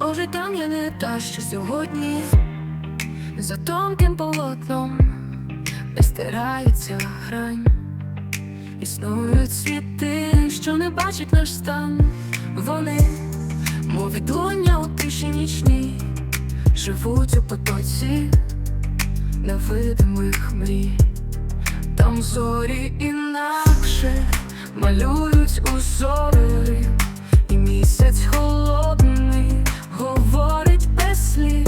може там я не та, що сьогодні за тонким полотном не стирається грань. Існують світи, що не бачать наш стан. Вони, мов відлуння у тиші нічній, живуть у потоці невидимих мрій. Там зорі інакше малюють узори, і місяць холодний слів.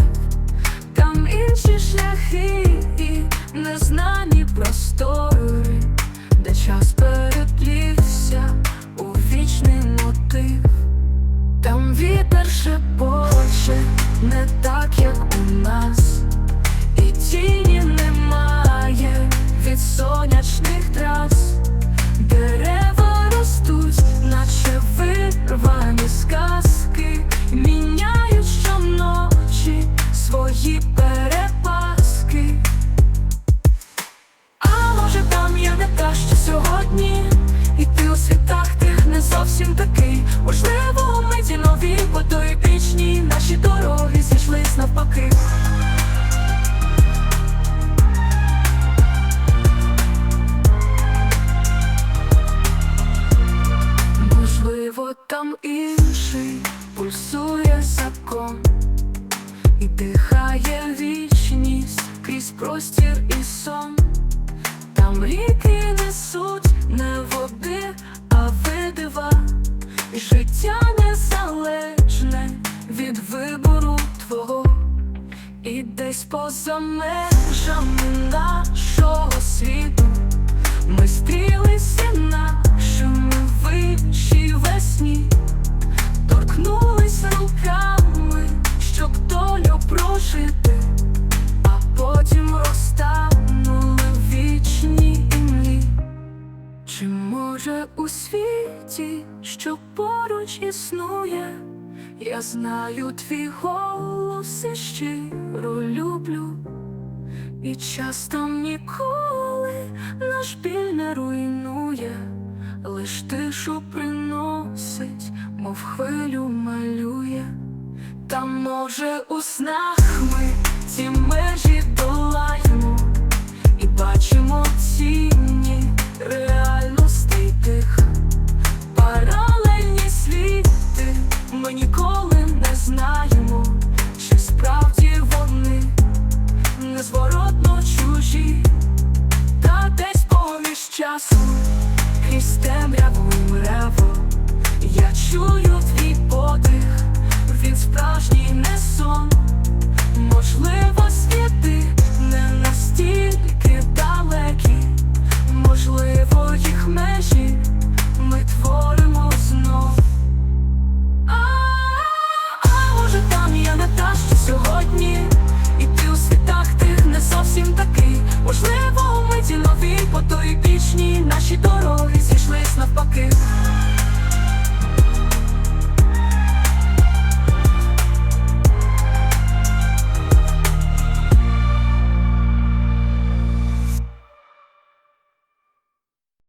Там ріки несуть не води, а видива, життя незалежне від вибору твого, і десь поза межами нашого у світі, що поруч існує, я знаю твій голос і щиро люблю, і час там ніколи наш біль не руйнує, лиш тишу приносить, мов хвилю малює. Та може у снах ми ці межі долаємо часом крізь темряву і